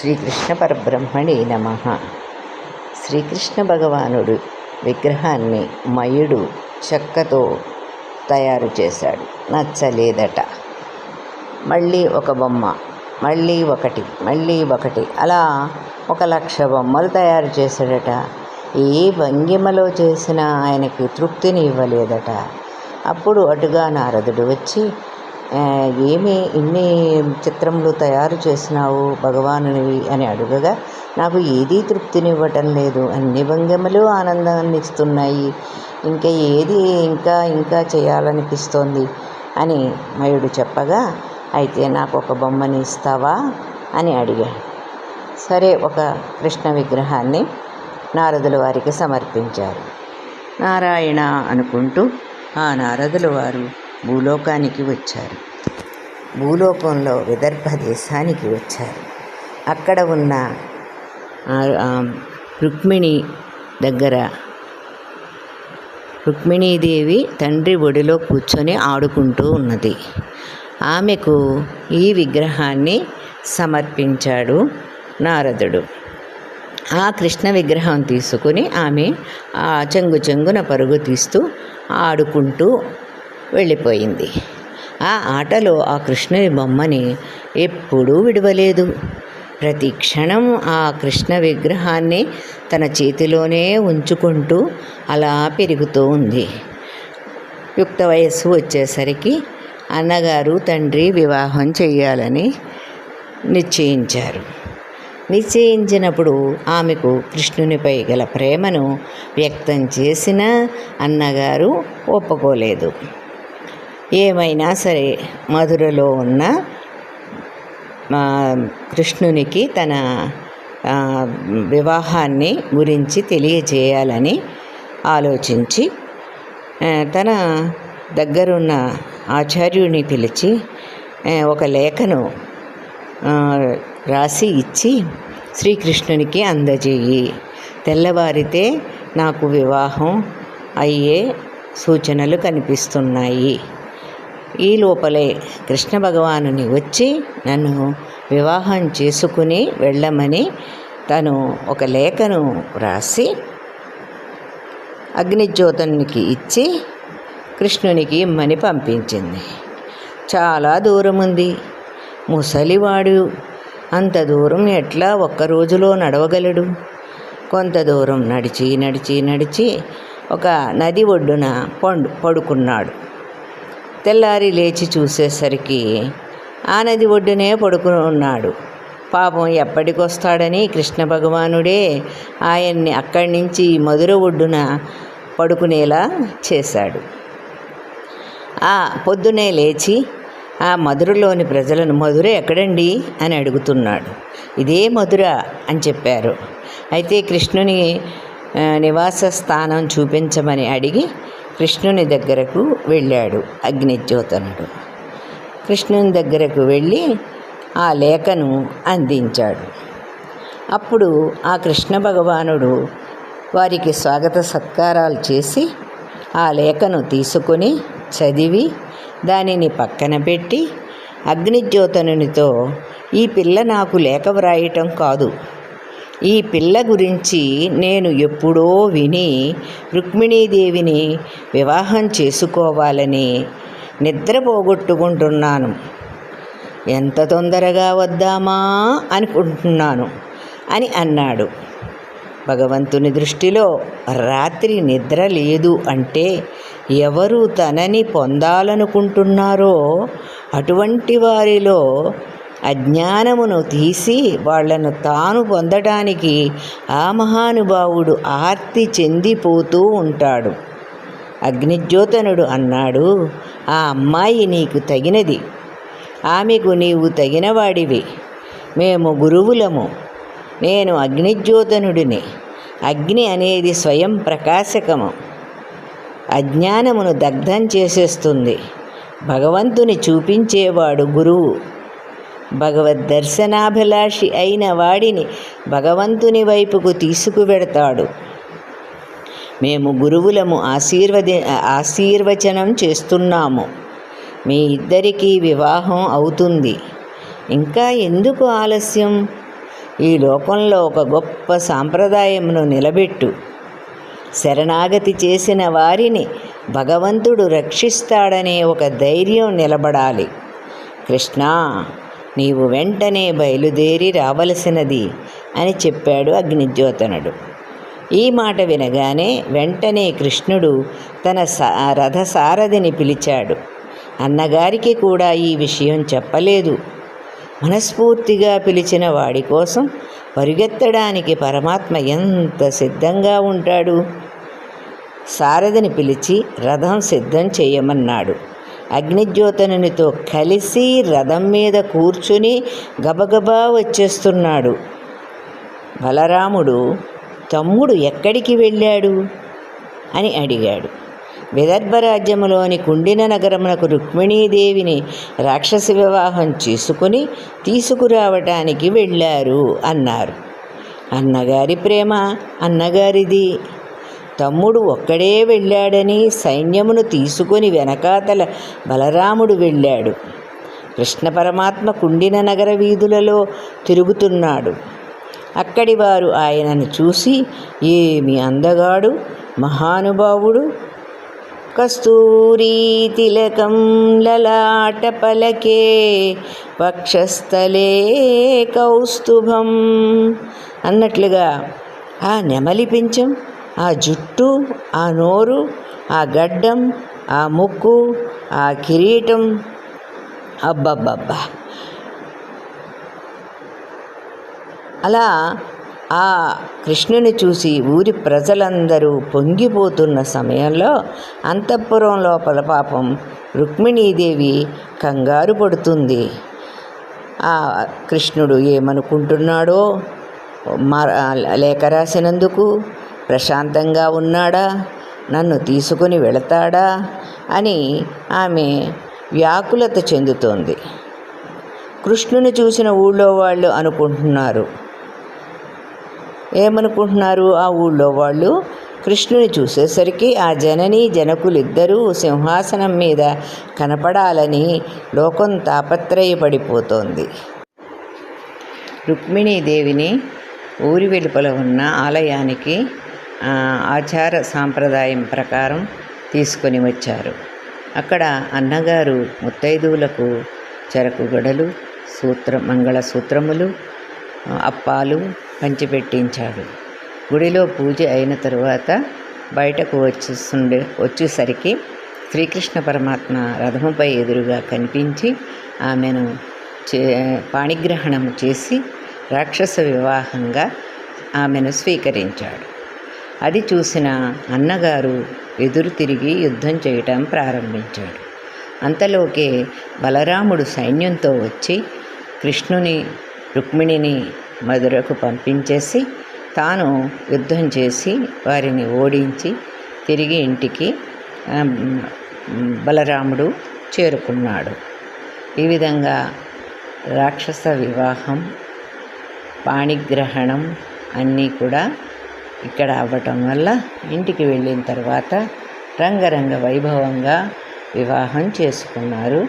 శ్రీకృష్ణ పరబ్రహ్మణే నమ. శ్రీకృష్ణ భగవానుడు విగ్రహాన్ని మయుడు చెక్కతో తయారు చేశాడు. నచ్చలేదట. మళ్ళీ ఒక బొమ్మ మళ్ళీ ఒకటి మళ్ళీ ఒకటి అలా ఒక లక్ష బొమ్మలు తయారు చేశాడట. ఏ భంగిమలో చేసినా ఆయనకి తృప్తిని ఇవ్వలేదట. అప్పుడు అటుగా నారదుడు వచ్చి ఏమి ఇన్ని చిత్రములు తయారు చేసినావు భగవానునివి అని అడుగగా నాకు ఏదీ తృప్తినివ్వటం లేదు. అన్ని భంగిమలు ఆనందాన్ని ఇస్తున్నాయి. ఇంకా ఏది ఇంకా ఇంకా చేయాలనిపిస్తోంది అని మయుడు చెప్పగా అయితే నాకు ఒక బొమ్మని ఇస్తావా అని అడిగాడు సరే ఒక కృష్ణ విగ్రహాన్ని నారదుల వారికి సమర్పించారు. నారాయణ అనుకుంటూ ఆ నారదుల వారు భూలోకానికి వచ్చారు. భూలోకంలో విదర్భ దేశానికి వచ్చారు. అక్కడ ఉన్న రుక్మిణి దగ్గర రుక్మిణీదేవి తండ్రి ఒడిలో కూర్చొని ఆడుకుంటూ ఉన్నది. ఆమెకు ఈ విగ్రహాన్ని సమర్పించాడు నారదుడు. ఆ కృష్ణ విగ్రహం తీసుకుని ఆమె ఆ చెంగు చెంగున పరుగు తీస్తూ ఆడుకుంటూ వెళ్ళిపోయింది. ఆ ఆటలో ఆ కృష్ణుని బొమ్మని ఎప్పుడూ విడవలేదు. ప్రతి క్షణం ఆ కృష్ణ విగ్రహాన్ని తన చేతిలోనే ఉంచుకుంటూ అలా పెరుగుతూ ఉంది. యుక్త వయస్సు వచ్చేసరికి అన్నగారు తండ్రి వివాహం చేయాలని నిశ్చయించారు. నిశ్చయించినప్పుడు ఆమెకు కృష్ణునిపై గల ప్రేమను వ్యక్తం చేసిన అన్నగారు ఒప్పుకోలేదు. ఏమైనా సరే మధురలో ఉన్న మా కృష్ణునికి తన వివాహాన్ని గురించి తెలియజేయాలని ఆలోచించి తన దగ్గరున్న ఆచార్యుని పిలిచి ఒక లేఖను రాసి ఇచ్చి శ్రీకృష్ణునికి అందజేయి. తెల్లవారితే నాకు వివాహం అయ్యే సూచనలు కనిపిస్తున్నాయి. ఈ లోపలే కృష్ణ భగవానుని వచ్చి నన్ను వివాహం చేసుకుని వెళ్ళమని తను ఒక లేఖను రాసి అగ్నిజ్యోతునికి ఇచ్చి కృష్ణునికి ఇమ్మని పంపించింది. చాలా దూరం ఉంది ముసలివాడు అంత దూరం ఎట్లా ఒక్క రోజులో నడవగలడు? కొంత దూరం నడిచి నడిచి నడిచి ఒక నది ఒడ్డున పండు పడుకున్నాడు. తెల్లారి లేచి చూసేసరికి ఆ నది ఒడ్డునే పడుకుని ఉన్నాడు పాపం ఎప్పటికొస్తాడని కృష్ణ భగవానుడే ఆయన్ని అక్కడి నుంచి మధుర ఒడ్డున పడుకునేలా చేశాడు. ఆ పొద్దునే లేచి ఆ మధురలోని ప్రజలను మధుర ఎక్కడండి? అని అడుగుతున్నాడు. ఇదే మధుర అని చెప్పారు. అయితే కృష్ణుని నివాస స్థానం చూపించమని అడిగి కృష్ణుని దగ్గరకు వెళ్ళాడు అగ్నిజ్యోతనుడు. కృష్ణుని దగ్గరకు వెళ్ళి ఆ లేఖను అందించాడు. అప్పుడు ఆ కృష్ణ భగవానుడు వారికి స్వాగత సత్కారాలు చేసి ఆ లేఖను తీసుకొని చదివి దానిని పక్కన పెట్టి అగ్నిజ్యోతనునితో ఈ పిల్ల నాకు లేఖ వ్రాయటం కాదు. ఈ పిల్ల గురించి నేను ఎప్పుడో విని రుక్మిణీదేవిని వివాహం చేసుకోవాలని నిద్ర పోగొట్టుకుంటున్నాను. ఎంత తొందరగా వద్దామా అనుకుంటున్నాను అని అన్నాడు. భగవంతుని దృష్టిలో రాత్రి నిద్ర లేదు అంటే ఎవరు తనని పొందాలనుకుంటున్నారో అటువంటి వారిలో అజ్ఞానమును తీసి వాళ్ళను తాను పొందడానికి ఆ మహానుభావుడు ఆర్తి చెందిపోతూ ఉంటాడు. అగ్నిజ్యోతనుడు అన్నాడు ఆ అమ్మాయి నీకు తగినది. ఆమెకు నీవు తగినవాడివి. మేము గురువులము. నేను అగ్నిజ్యోతనుడిని. అగ్ని అనేది స్వయం ప్రకాశకము. అజ్ఞానమును దగ్ధం చేసేస్తుంది. భగవంతుని చూపించేవాడు గురువు. భగవద్ దర్శనాభిలాషి అయిన వాడిని భగవంతుని వైపుకు తీసుకువెడతాడు. మేము గురువులము ఆశీర్వది ఆశీర్వచనం చేస్తున్నాము. మీ ఇద్దరికీ వివాహం అవుతుంది. ఇంకా ఎందుకు ఆలస్యం? ఈ లోకంలో ఒక గొప్ప సాంప్రదాయమును నిలబెట్టు. శరణాగతి చేసిన వారిని భగవంతుడు రక్షిస్తాడనే ఒక ధైర్యం నిలబడాలి. కృష్ణ నీవు వెంటనే బయలుదేరి రావలసినది అని చెప్పాడు అగ్నిద్యోతనుడు ఈ మాట వినగానే వెంటనే కృష్ణుడు తన రథసారథిని పిలిచాడు. అన్నగారికి కూడా ఈ విషయం చెప్పలేదు. మనస్ఫూర్తిగా పిలిచిన వాడి కోసం పరిగెత్తడానికి పరమాత్మ ఎంత సిద్ధంగా ఉంటాడు? సారథిని పిలిచి రథం సిద్ధం చేయమన్నాడు. అగ్నిజ్యోతనునితో కలిసి రథం మీద కూర్చుని గబగబా వచ్చేస్తున్నాడు. బలరాముడు తమ్ముడు ఎక్కడికి వెళ్ళాడు? అని అడిగాడు. విదర్భ రాజ్యములోని కుండిన నగరమునకు రుక్మిణీదేవిని రాక్షస వివాహం చేసుకుని తీసుకురావటానికి వెళ్ళారు అన్నారు. అన్నగారి ప్రేమ అన్నగారిది తమ్ముడు ఒక్కడే వెళ్ళాడని సైన్యమును తీసుకొని వెనకాతల బలరాముడు వెళ్ళాడు. కృష్ణ పరమాత్మ కుండిన నగర వీధులలో తిరుగుతున్నాడు. అక్కడి వారు ఆయనను చూసి ఏమి అందగాడు మహానుభావుడు? కస్తూరీ తిలకం లలాట పలకే వక్షస్థలే కౌస్తుభం అన్నట్లుగా ఆ నెమలి పించం ఆ జుట్టు ఆ నోరు ఆ గడ్డం ఆ ముక్కు ఆ కిరీటం. అబ్బబ్బబ్బా. అలా ఆ కృష్ణుని చూసి ఊరి ప్రజలందరూ పొంగిపోతున్న సమయంలో అంతఃపురం లోపల పాపం రుక్మిణీదేవి కంగారు పడుతుంది. ఆ కృష్ణుడు ఏమనుకుంటున్నాడో లేఖ రాసినందుకు ప్రశాంతంగా ఉన్నాడా? నన్ను తీసుకుని వెళతాడా? అని ఆమె వ్యాకులత చెందుతోంది. కృష్ణుని చూసిన ఊళ్ళో వాళ్ళు అనుకుంటున్నారు. ఏమనుకుంటున్నారు? ఆ ఊళ్ళో వాళ్ళు కృష్ణుని చూసేసరికి ఆ జనని జనకులిద్దరూ సింహాసనం మీద కనపడాలని లోకం తాపత్రయపడిపోతోంది. రుక్మిణీదేవిని ఊరి వెలుపల ఉన్న ఆలయానికి ఆచార సాంప్రదాయం ప్రకారం తీసుకొని వచ్చారు. అక్కడ అన్నగారు ముత్తైదువులకు చెరకు గడలు సూత్ర మంగళసూత్రములు అప్పాలు పంచిపెట్టించాడు. గుడిలో పూజ అయిన తరువాత బయటకు వచ్చేస్తుండే వచ్చేసరికి శ్రీకృష్ణ పరమాత్మ రథముపై ఎదురుగా కనిపించి ఆమెను చే పాణిగ్రహణం చేసి రాక్షస వివాహంగా ఆమెను స్వీకరించాడు. అది చూసిన అన్నగారు ఎదురు తిరిగి యుద్ధం చేయటం ప్రారంభించాడు. అంతలోకే బలరాముడు సైన్యంతో వచ్చి కృష్ణుని రుక్మిణిని మధురకు పంపించేసి తాను యుద్ధం చేసి వారిని ఓడించి తిరిగి ఇంటికి బలరాముడు చేరుకున్నాడు. ఈ విధంగా రాక్షస వివాహం పాణిగ్రహణం అన్నీ కూడా ఇక్కడ అవ్వటం వల్ల ఇంటికి వెళ్ళిన తర్వాత రంగరంగ వైభవంగా వివాహం చేసుకున్నారు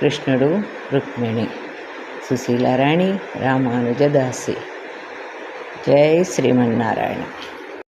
కృష్ణుడు రుక్మిణి. సుశీలారాణి రామానుజదాసి. జై శ్రీమన్నారాయణ.